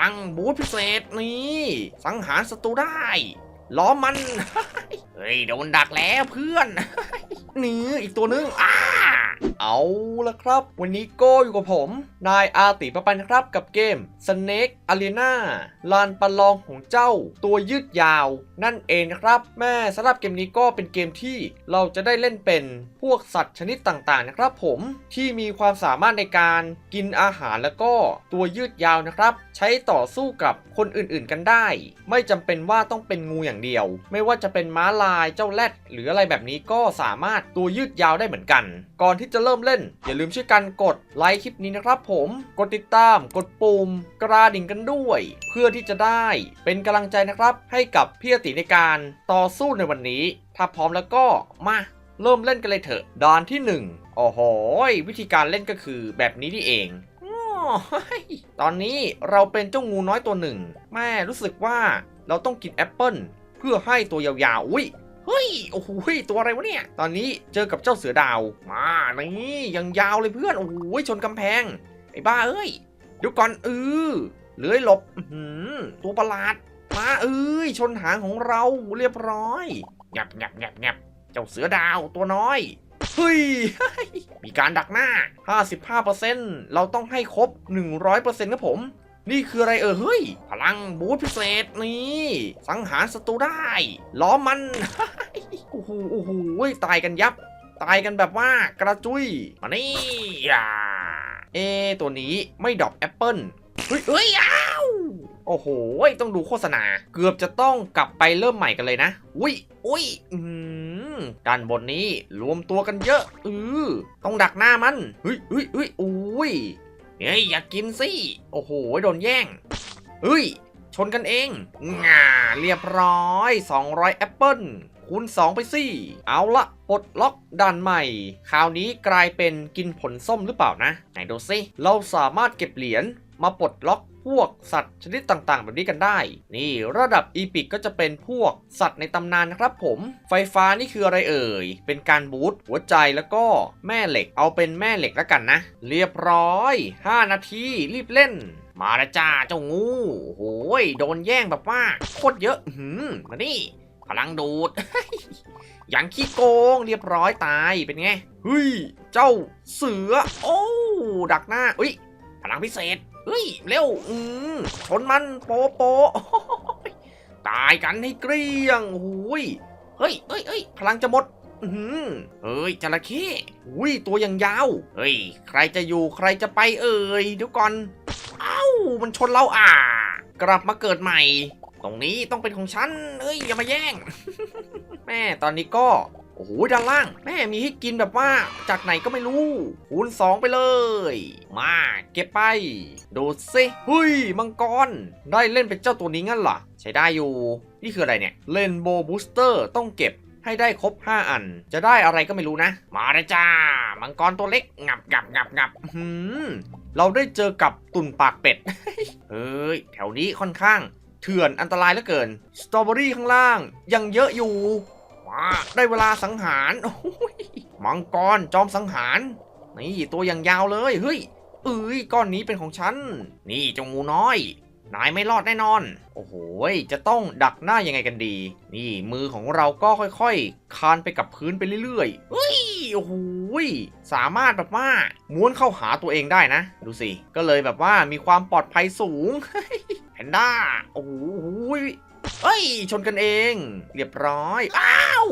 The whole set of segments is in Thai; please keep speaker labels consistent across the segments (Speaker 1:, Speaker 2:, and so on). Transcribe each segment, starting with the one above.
Speaker 1: ลังบูทพิเศษนี่ สังหารศัตรูได้ล้อมมัน เฮ้ยโดนดักแล้วเพื่อน นี่อีกตัวนึงอ้า เอาละครับ วันนี้โก้อยู่กับผม นายอาติประปันครับกับเกม Snake Arena ลานประลองของเจ้า ตัวยืดยาว นั่นเองนะครับ แม่สำหรับเกมนี้ก็เป็นเกมที่เราจะได้เล่นเป็นพวกสัตว์ชนิดต่างๆนะครับ ผมที่มีความสามารถในการกินอาหารแล้วก็ตัวยืดยาวนะครับ ใช้ต่อสู้กับคนอื่นๆกันได้ ไม่จำเป็นว่าต้องเป็นงูอย่างเดียว ไม่ว่าจะเป็นม้าลายเจ้าแรดหรืออะไรแบบนี้ก็สามารถตัวยืดยาวได้เหมือนกัน ก่อนที่จะเริ่มเล่น อย่าลืมช่วยกันกดไลค์คลิปนี้นะครับผมกดติดตาม กดปุ่มกระดิ่งกันด้วย เพื่อที่จะได้เป็นกำลังใจนะครับ ให้กับพี่อติในการต่อสู้ในวันนี้ ถ้าพร้อมแล้วก็มาเริ่มเล่นกันเลยเถอะด่านที่หนึ่งโอ้โหวิธีการเล่นก็คือแบบนี้นี่เองอ้อตอนนี้เราเป็นเจ้างูน้อยตัวหนึ่ง แม่รู้สึกว่าเราต้องกินแอปเปิลเพื่อให้ตัวยาวๆ อุ้ย เฮ้ย โอ้โหตัวอะไรวะเนี่ย ตอนนี้เจอกับเจ้าเสือดาว มานี่ยังยาวเลยเพื่อน โอ้โหชนกำแพง ไอ้บ้าเอ้ยเดี๋ยวก่อนเออเลื้อยหลบหือตัวประหลาด มาเอ้ย ชนหางของเราเรียบร้อยแงบแงบแงบแงบเจ้าเสือดาวตัวน้อยเฮ้ย มีการดักหน้า 55%เราต้องให้ครบ 100%ครับผม นี่คืออะไรเออเฮ้ย พลังบูทพิเศษนี่ สังหารศัตรูได้ล้อมมันโอ้โหโอ้โหตายกันยับ ตายกันแบบว่ากระจุยมานี่เอตัวนี้ไม่ดรอปแอปเปิ้ลเฮ้ยเฮ้ยอ้าวโอ้โหต้องดูโฆษณา เกือบจะต้องกลับไปเริ่มใหม่กันเลยนะ อุ้ยอุ้ยอืมด้านบนนี้รวมตัวกันเยอะเออต้องดักหน้ามันเฮ้ยเฮ้ยเฮ้ยอุ้ย เฮ้ยอยากกินสิ โอ้โหโดนแย่งเฮ้ย ชนกันเองง่าเรียบร้อย 200แอปเปิลคูณ2 ไปสิเอาละปลดล็อกด่านใหม่ คราวนี้กลายเป็นกินผลส้มหรือเปล่านะ ไหนดูสิ เราสามารถเก็บเหรียญมาปลดล็อก พวกสัตว์ชนิดต่างๆ แบบนี้กันได้ นี่ระดับอีพิกก็จะเป็นพวกสัตว์ในตำนานนะครับผม ไฟฟ้านี่คืออะไรเอ่ย เป็นการบูตหัวใจแล้วก็แม่เหล็ก เอาเป็นแม่เหล็กแล้วกันนะ เรียบร้อย 5 นาทีรีบเล่นมาล้วจ้าเจ้างูโอ้โหยโดนแย่งแบบว่าโคตรเยอะหืมมานี่พลังดูด อย่างขี้โกงเรียบร้อยตายเป็นไงเฮ้ย เจ้าเสือ โอ้ ดักหน้าอุ้ยพลังพิเศษ เฮ้ย เร็ว อืมชนมันโปโปโอ้ยตายกันให้เกลี้ยงโอ้ยเฮ้ยเฮ้ยเฮ้ยพลังจะหมดอือหือเฮ้ยจระเข้อุ้ยตัวยังยาว เฮ้ย ใครจะอยู่ใครจะไปเอ่ยเดี๋ยวก่อน เอ้า มันชนเราอะ กลับมาเกิดใหม่ ตรงนี้ต้องเป็นของฉันเอ้ย อย่ามาแย่ง แม่ตอนนี้ก็ อ้โหด้านล่าง แม่มีให้กินแบบว่าจากไหนก็ไม่รู้คูณ2 ไปเลย มาเก็บไปดูสิเฮ้ยมังกร ได้เล่นเป็นเจ้าตัวนี้งั้นเหรอ ใช้ได้อยู่ นี่คืออะไรเนี่ยเลนโบบูสเตอร์ต้องเก็บให้ได้ครบ 5 อัน จะได้อะไรก็ไม่รู้นะ มาเลยจ้า มังกรตัวเล็ก งับงับงับงับหืมเราได้เจอกับตุ่นปากเป็ด เฮ้ย แถวนี้ค่อนข้าง เถื่อนอันตรายเหลือเกิน สตรอเบอรี่ข้างล่าง ยังเยอะอยู่ มาได้เวลาสังหารโอ้ยมังกรจอมสังหาร นี่ตัวอย่างยาวเลยเฮ้ยเอ้ยก้อนนี้เป็นของฉัน นี่เจงงูน้อย นายไม่รอดแน่นอน โอ้โหจะต้องดักหน้ายังไงกันดี นี่มือของเราก็ค่อยๆ คานไปกับพื้นไปเรื่อยๆเฮ้ยโอ้โหสามารถแบบว่าม้วนเข้าหาตัวเองได้นะ ดูสิ ก็เลยแบบว่ามีความปลอดภัยสูงแพนด้าโอ้โห เอ้ย ชนกันเอง เรียบร้อย อ้าว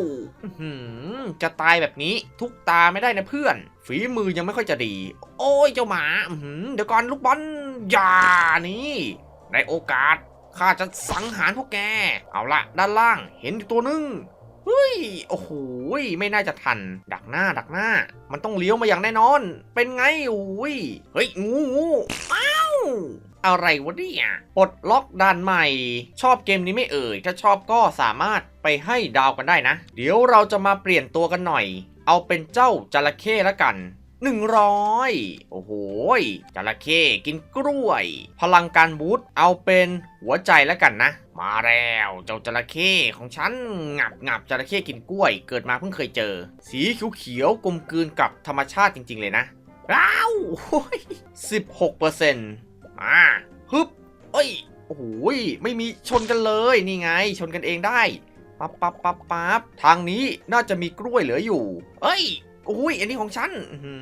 Speaker 1: จะตายแบบนี้ทุกตาไม่ได้นะเพื่อน ฝีมือยังไม่ค่อยจะดี โอ้ยเจ้าหมาเดี๋ยวก่อนลูกบอลอย่านี่ในโอกาสข้าจะสังหารพวกแก เอาละด้านล่างเห็นตัวหนึงเฮ้ย โอ้โห ไม่น่าจะทัน ดักหน้า ดักหน้า มันต้องเลี้ยวมาอย่างแน่นอน เป็นไงโอ้ย เฮ้ย งูงูอ้าว อะไรวะเนี่ยปลดล็อกด่านใหม่ ชอบเกมนี้ไม่เอ่ย ถ้าชอบก็สามารถไปให้ดาวกันได้นะ เดี๋ยวเราจะมาเปลี่ยนตัวกันหน่อย เอาเป็นเจ้าจระเข้ล้วกัน 100 โอ้โหจระเข้กินกล้วย พลังการบูทเอาเป็นหัวใจแล้วกันนะ มาแล้วเจ้าจระเข้ของฉันงับงับจระเข้กินกล้วย เกิดมาเพิ่งเคยเจอ สีเขียวๆกลมกลืนกับธรรมชาติจริง ๆ เลยนะอ้าวโอ้ย16% มาฮึบเอ้ยโอ้โหยไม่มีชนกันเลยนี่ไง ชนกันเองได้ปั๊บปั๊บปั๊บปั๊บทางนี้น่าจะมีกล้วยเหลืออยู่ เอ้ยโอ้ยอันนี้ของฉัน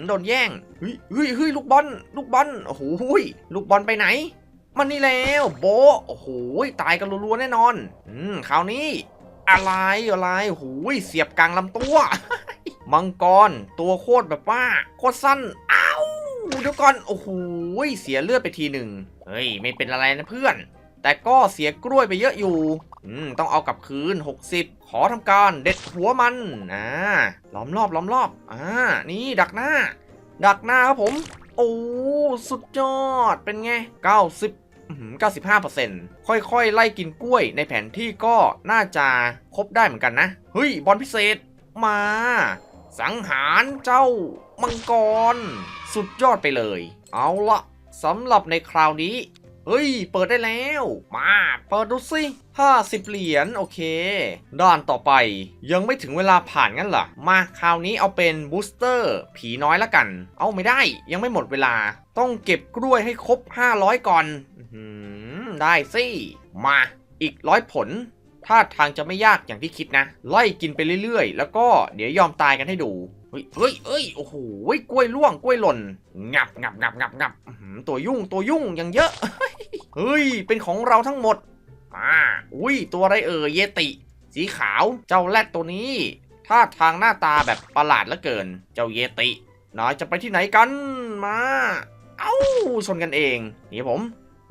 Speaker 1: โดนแย่งเฮ้ยเฮ้ยเฮ้ยลูกบอลลูกบอลโอ้โหยลูกบอลไปไหน มันนี่แล้วโบโอ้โหยตายกันรัวๆแน่นอน อืมคราวนี้ อะไรอะไรโอ้ยเสียบกลางลำตัว มังกรตัวโคตรแบบว่าโคตรสั้น เดี๋ยวก่อน โอ้โหเสียเลือดไปทีหนึ่งเฮ้ย ไม่เป็นอะไรนะเพื่อน แต่ก็เสียกล้วยไปเยอะอยู่ อืม ต้องเอากลับคืน 60 ขอทำการเด็ดหัวมัน อ่า ล้อมรอบล้อมรอบ อ่า นี่ดักหน้า ดักหน้าครับผม โอ้ สุดยอด เป็นไง 90อื้อหือ95%ค่อยๆ ไล่กินกล้วยในแผนที่ก็น่าจะครบได้เหมือนกันนะ เฮ้ย บอลพิเศษมา สังหารเจ้ามังกร สุดยอดไปเลย เอาละสำหรับในคราวนี้ เฮ้ย เปิดได้แล้ว มา เปิดดูสิ50 เหรียญ โอเค ด้านต่อไปยังไม่ถึงเวลาผ่านงั้นเหรอ มาคราวนี้เอาเป็นบูสเตอร์ ผีน้อยละกัน เอาไม่ได้ยังไม่หมดเวลา ต้องเก็บกล้วยให้ครบ 500 ก่อนอื้อหือได้สิ มาอีกร้อยผลท่าทางจะไม่ยากอย่างที่คิดนะ ไล่กินไปเรื่อยๆ แล้วก็เดี๋ยวยอมตายกันให้ดู ฮ้ยเฮ้ยเฮ้ยโอ้โหกล้วยล่วงกล้วยหล่น งับงับงับงับงับตัวยุ่งตัวยุ่งยังเยอะ เฮ้ย เป็นของเราทั้งหมด อ่า อุ้ย ตัวอะไรเอ่ยเยติ สีขาว เจ้าแรดตัวนี้ ท่าทางหน้าตาแบบประหลาดเหลือเกิน เจ้าเยตินายจะไปที่ไหนกัน มา เอ้า ชนกันเอง นี่ผม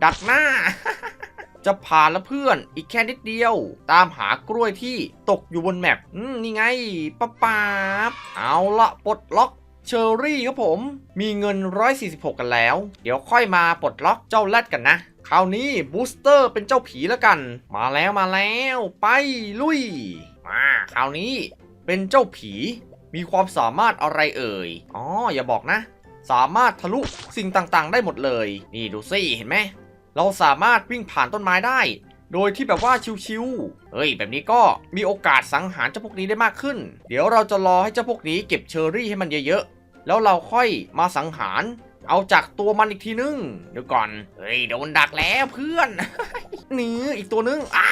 Speaker 1: ดักหน้า จะผ่านแล้วเพื่อนอีกแค่นิดเดียว ตามหากล้วยที่ตกอยู่บนแมปนี่ไงป๊าป๊าเอาละปลดล็อกเชอรี่ครับผม มีเงิน 146 กันแล้ว เดี๋ยวค่อยมาปลดล็อกเจ้าแรดกันนะ คราวนี้บูสเตอร์เป็นเจ้าผีแล้วกัน มาแล้วมาแล้วไปลุย มาคราวนี้เป็นเจ้าผี มีความสามารถอะไรเอ่ย อ๋ออย่าบอกนะ สามารถทะลุสิ่งต่างๆ ได้หมดเลย นี่ดูสิเห็นไหม เราสามารถวิ่งผ่านต้นไม้ได้ โดยที่แบบว่าชิวๆเฮ้ย แบบนี้ก็มีโอกาสสังหารเจ้าพวกนี้ได้มากขึ้น เดี๋ยวเราจะรอให้เจ้าพวกนี้เก็บเชอรี่ให้มันเยอะๆ แล้วเราค่อยมาสังหารเอาจากตัวมันอีกทีนึงเดี๋ยวก่อน เฮ้ยโดนดักแล้วเพื่อน นี่อีกตัวนึงอ้า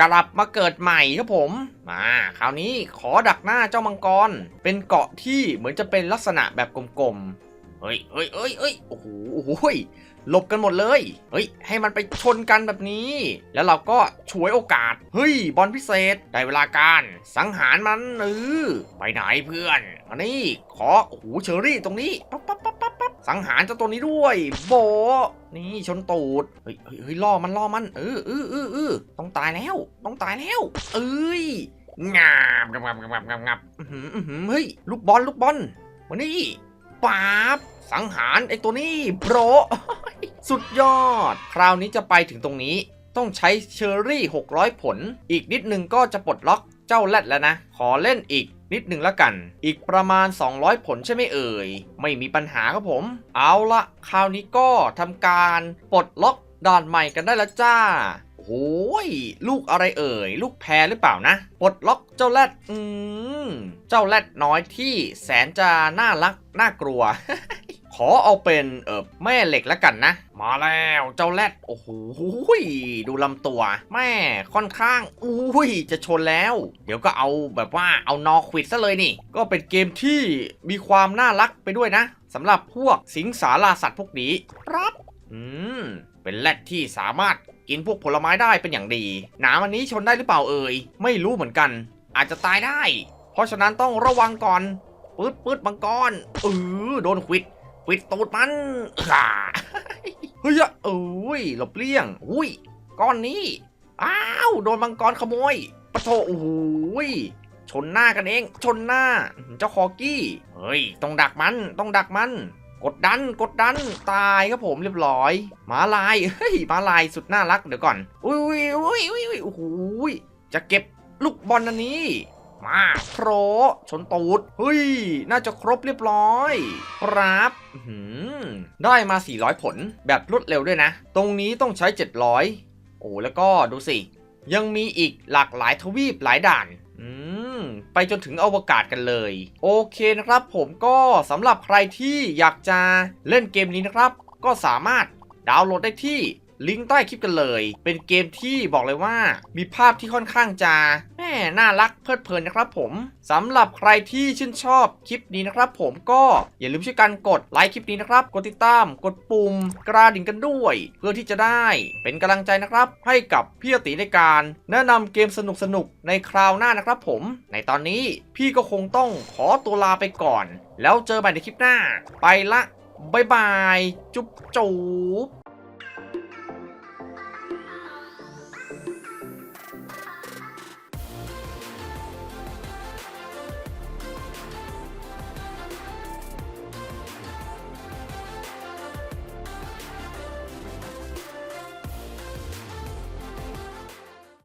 Speaker 1: กลับมาเกิดใหม่ครับผม มาคราวนี้ขอดักหน้าเจ้ามังกร เป็นเกาะที่เหมือนจะเป็นลักษณะแบบกลมๆ เฮ้ยเฮ้ยเฮ้ยเฮ้ยโอ้โห หลบกันหมดเลย เฮ้ย ให้มันไปชนกันแบบนี้ แล้วเราก็ฉวยโอกาส เฮ้ย บอลพิเศษ ได้เวลาการ สังหารมันเออไปไหนเพื่อนอันนี้ขอ โอ้โห เชอรี่ตรงนี้ ปั๊บปั๊บปั๊บปั๊บปั๊บสังหารเจ้าตัวนี้ด้วย โบ นี่ชนตูด เฮ้ยเฮ้ยล่อมันล่อมัน เออเออเออเออต้องตายแล้ว ต้องตายแล้ว เอ้ยงาบงับงับงับงับงับเฮ้ย ลูกบอล ลูกบอลมานี่ป๊าบสังหารไอ้ตัวนี้โบร สุดยอด คราวนี้จะไปถึงตรงนี้ ต้องใช้เชอรี่ 600 ผล อีกนิดนึงก็จะปลดล็อกเจ้าแรดแล้วนะ ขอเล่นอีกนิดนึงแล้วกัน อีกประมาณ 200 ผลใช่ไหมเอ่ย ไม่มีปัญหาครับผม เอาละคราวนี้ก็ทำการปลดล็อกด่านใหม่กันได้แล้วจ้าโอ้ยลูกอะไรเอ่ย ลูกแพรหรือเปล่านะปลดล็อกเจ้าแรดอืมเจ้าแรดน้อยที่แสนจะน่ารักน่ากลัว ขอเอาเป็นเออแม่เหล็กแล้วกันนะ มาแล้วเจ้าแรดโอ้โหดูลำตัว แม่ค่อนข้างอุ้ยจะชนแล้ว เดี๋ยวก็เอาแบบว่าเอานอควิดซะเลยนี่ ก็เป็นเกมที่มีความน่ารักไปด้วยนะสำหรับพวกสิงสาราสัตว์พวกนี้ครับอืมเป็นแรดที่สามารถกินพวกผลไม้ได้เป็นอย่างดีหนามอันนี้ชนได้หรือเปล่าเอ่ยไม่รู้เหมือนกัน อาจจะตายได้ เพราะฉะนั้นต้องระวังก่อนปืดปืดมังกรเออโดนควิด ควิดตูดมันอ่าเฮ้ยเอ้ยหลบเลี่ยงอุ้ยก้อนนี้ อ้าว โดนมังกรขโมยปะโถโอ้โหยชนหน้ากันเอง ชนหน้า เจ้าคอกี้ เฮ้ย ต้องดักมัน ต้องดักมัน กดดัน กดดัน ตายครับผมเรียบร้อยหมาลาย เฮ้ยหมาลายสุดน่ารักเดี๋ยวก่อน อุ้ยอุ้ยอุ้ยอุ้ยโอ้โหยจะเก็บลูกบอลอันนี้ มาโปรชนตูดเฮ้ย น่าจะครบเรียบร้อยครับหือได้มา 400 ผลแบบรวดเร็วด้วยนะ ตรงนี้ต้องใช้ 700 โอ้แล้วก็ดูสิ ยังมีอีกหลากหลายทวีปหลายด่านอืมไปจนถึงอวกาศกันเลย โอเคนะครับ ผมก็สำหรับใครที่อยากจะเล่นเกมนี้นะครับ ก็สามารถดาวน์โหลดได้ที่ ลิงก์ใต้คลิปกันเลย เป็นเกมที่บอกเลยว่ามีภาพที่ค่อนข้างจะแม่น่ารักเพลิดเพลินนะครับผมสำหรับใครที่ชื่นชอบคลิปนี้นะครับผมก็อย่าลืมช่วยกันกดไลค์คลิปนี้นะครับ กดติดตาม กดปุ่มกระดิ่งกันด้วย เพื่อที่จะได้เป็นกำลังใจนะครับ ให้กับพี่อติในการ แนะนำเกมสนุกๆในคราวหน้านะครับผม ในตอนนี้พี่ก็คงต้องขอตัวลาไปก่อน แล้วเจอกันในคลิปหน้า ไปละบายบาย จุ๊บจุ๊บ